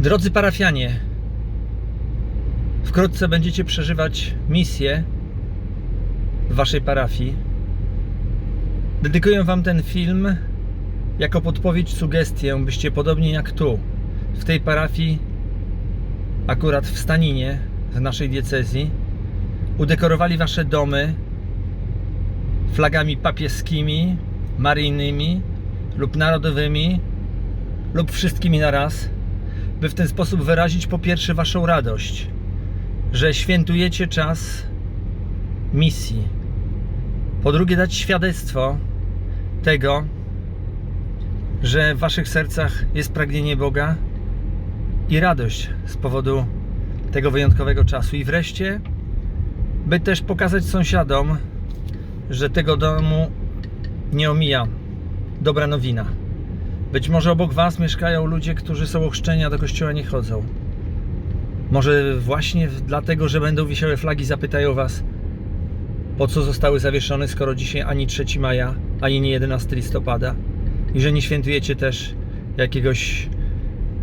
Drodzy parafianie, wkrótce będziecie przeżywać misję w waszej parafii. Dedykuję wam ten film jako podpowiedź, sugestię, byście podobnie jak tu, w tej parafii, akurat w Staninie, w naszej diecezji, udekorowali wasze domy flagami papieskimi, maryjnymi lub narodowymi lub wszystkimi na raz, by w ten sposób wyrazić po pierwsze waszą radość, że świętujecie czas misji. Po drugie dać świadectwo tego, że w waszych sercach jest pragnienie Boga i radość z powodu tego wyjątkowego czasu. I wreszcie, by też pokazać sąsiadom, że tego domu nie omija dobra nowina. Być może obok Was mieszkają ludzie, którzy są ochrzczeni, a do kościoła nie chodzą. Może właśnie dlatego, że będą wisiały flagi, zapytają Was, po co zostały zawieszone, skoro dzisiaj ani 3 maja, ani nie 11 listopada i że nie świętujecie też jakiegoś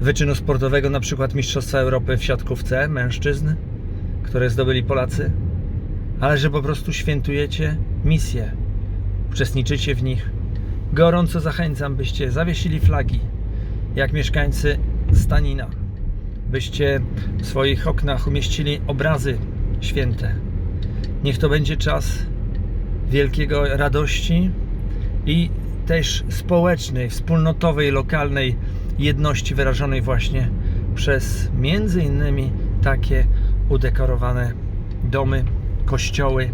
wyczynu sportowego, na przykład Mistrzostwa Europy w siatkówce mężczyzn, które zdobyli Polacy, ale że po prostu świętujecie misje, uczestniczycie w nich. Gorąco zachęcam, byście zawiesili flagi, jak mieszkańcy Stanina, byście w swoich oknach umieścili obrazy święte. Niech to będzie czas wielkiego radości i też społecznej, wspólnotowej, lokalnej jedności wyrażonej właśnie przez między innymi takie udekorowane domy, kościoły,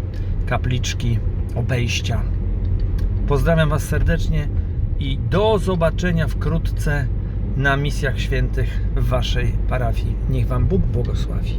kapliczki, obejścia. Pozdrawiam Was serdecznie i do zobaczenia wkrótce na misjach świętych w Waszej parafii. Niech Wam Bóg błogosławi.